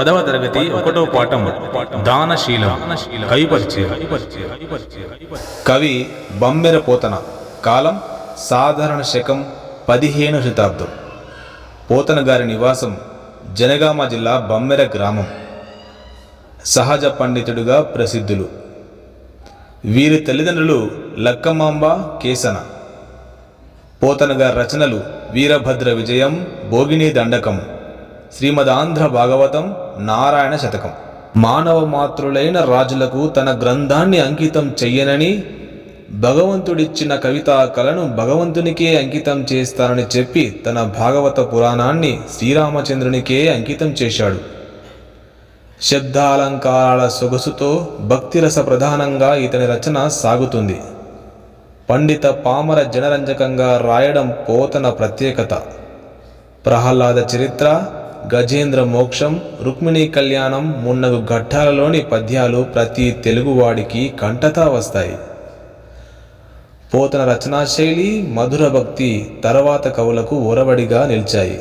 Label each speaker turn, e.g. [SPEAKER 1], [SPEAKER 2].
[SPEAKER 1] పదవ తరగతి ఒకటో పాఠం దానశీలం కవిపరిచయ
[SPEAKER 2] కవి బమ్మెర పోతన కాలం సాధారణ శకం పదిహేను శతాబ్దం. పోతన గారి నివాసం జనగామ జిల్లా బమ్మెర గ్రామం. సహజ పండితుడుగా ప్రసిద్ధులు. వీరి తల్లిదండ్రులు లక్కమాంబ కేసన. పోతన గారి రచనలు వీరభద్ర విజయం భోగిని దండకం. శ్రీమదాంధ్ర భాగవతం నారాయణ శతకం. మానవ మాతృలైన రాజులకు తన గ్రంథాన్ని అంకితం చెయ్యనని భగవంతుడిచ్చిన కవితా కళను భగవంతునికే అంకితం చేస్తానని చెప్పి తన భాగవత పురాణాన్ని శ్రీరామచంద్రునికే అంకితం చేశాడు. శబ్దాలంకారాల సొగసుతో భక్తిరస ప్రధానంగా ఇతని రచన సాగుతుంది. పండిత పామర జనరంజకంగా రాయడం పోతన ప్రత్యేకత. ప్రహ్లాద చరిత్ర గజేంద్ర మోక్షం రుక్మిణీ కళ్యాణం మున్నగు ఘట్టాలలోని పద్యాలు ప్రతి తెలుగువాడికి కంటతా వస్తాయి. పోతన రచనా శైలి మధుర భక్తి తర్వాత కవులకు ఒరవడిగా నిలిచాయి.